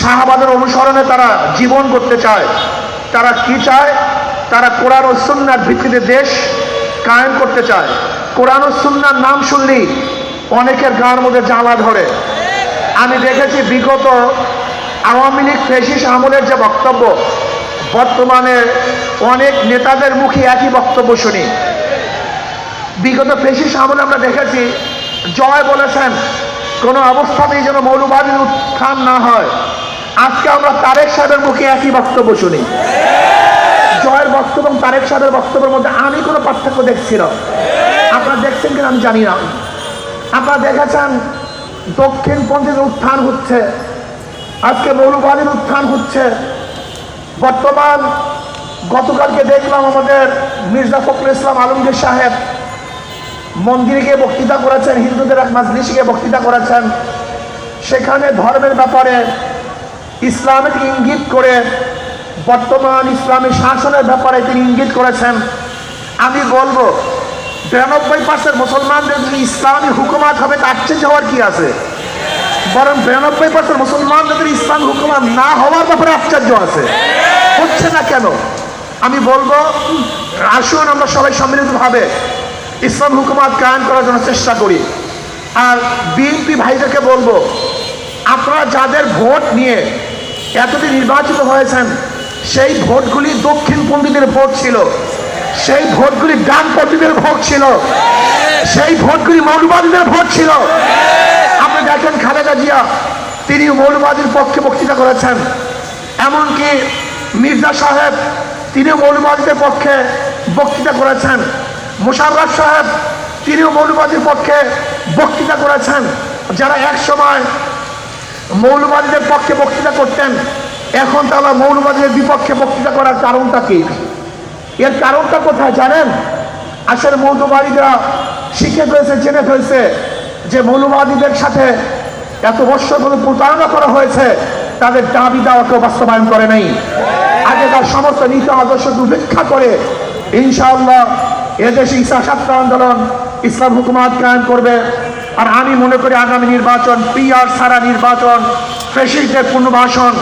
শাহবাদের অনুসরণে তারা জীবন করতে চায়। তারা কি চায়? তারা কোরআন ও সুন্নার ভিত্তিতে দেশ কায়েম করতে চায়। কোরআন ও সুন্নার নাম শুনলেই অনেকের গাঁর মধ্যে জ্বালা ধরে। আমি দেখেছি বিগত আওয়ামী লীগ ফেসিস আমলের যে বক্তব্য, বর্তমানে অনেক নেতাদের মুখে একই বক্তব্য শুনি। বিগত ফেসিস আমলে আমরা দেখেছি, জয় বলেছেন, কোনো অবস্থাতেই যেন মৌলবাদীর উত্থান না হয়। আজকে আমরা তারেক সাহেবের মুখে একই বক্তব্য শুনি। জয়ের বক্তব্য এবং তারেক সাহেবের বক্তব্যের মধ্যে আমি কোনো পার্থক্য দেখছি না। আপনারা দেখছেন কিনা আমি জানি না। আপনারা দেখেছেন দক্ষিণপন্থীদের উত্থান হচ্ছে, আজকে মৌলবাদীর উত্থান হচ্ছে। বর্তমান গতকালকে দেখলাম আমাদের মির্জা ফখরুল ইসলাম আলমগীর সাহেব মন্দিরে গিয়ে বক্তৃতা করেছেন, হিন্দুদের এক মাজলিসে গিয়ে বক্তৃতা করেছেন। সেখানে ধর্মের ব্যাপারে ইসলামের ইঙ্গিত করে, বর্তমান ইসলামী শাসনের ব্যাপারে তিনি ইঙ্গিত করেছেন। আমি বলব, বিরানব্বই পার্সেন্ট মুসলমানদের যদি ইসলামী হুকুমাত হবে, তার চেয়ে যাওয়ার কি আছে? বরং বিরানব্বই পার্সেন্ট মুসলমানদের ইসলাম হুকুমাত না হওয়ার ব্যাপারে আশ্চর্য আছে। হচ্ছে না কেন? আমি বলব, আসুন আমরা সবাই সম্মিলিতভাবে ইসলাম হুকুমাত কায়েম করার জন্য চেষ্টা করি। আর বিএনপি ভাইদেরকে বলব, আপনারা যাদের ভোট নিয়ে এতদিন নির্বাচিত হয়েছেন, সেই ভোটগুলি দক্ষিণপন্থীদের ভোট ছিল। সেই ভোটগুলি ডানপন্থীদের ভোট ছিল। সেই ভোটগুলি মৌলবাদীদের ভোট ছিল। আপনি দেখেন খালেদা জিয়া তিনি মৌলবাদীর পক্ষে বক্তৃতা করেছেন। এমনকি মির্জা সাহেব, তিনিও মৌলবাদীদের পক্ষে বক্তৃতা করেছেন। মুশাররফ সাহেব, তিনিও মৌলবাদীর পক্ষে বক্তৃতা করেছেন। যারা এক সময় মৌলবাদীদের পক্ষে বক্তৃতা করতেন। এখন তারা মৌলবাদীদের বিপক্ষে বক্তৃতা করার কারণটা কি? এর কারণটা কোথায় জানেন? আসলে মৌলবাদীরা শিখে ফেলছে, জেনে ফেলছে যে মৌলবাদীদের সাথে এত বছর ধরে প্রতারণা করা হয়েছে, তাদের দাবি দাওয়াকে বাস্তবায়ন করে নাই। আগে তার সমস্ত নীতি আদর্শকে উপেক্ষা করে ইনশাআল্লাহ এদেশে ইসা সাতটা আন্দোলন, ইসলাম হুকুমাত কায়েম করবে। আর আমি মনে করি আগামী নির্বাচন পিআর সারা নির্বাচন ফেসিসদের পুনর্বাসন।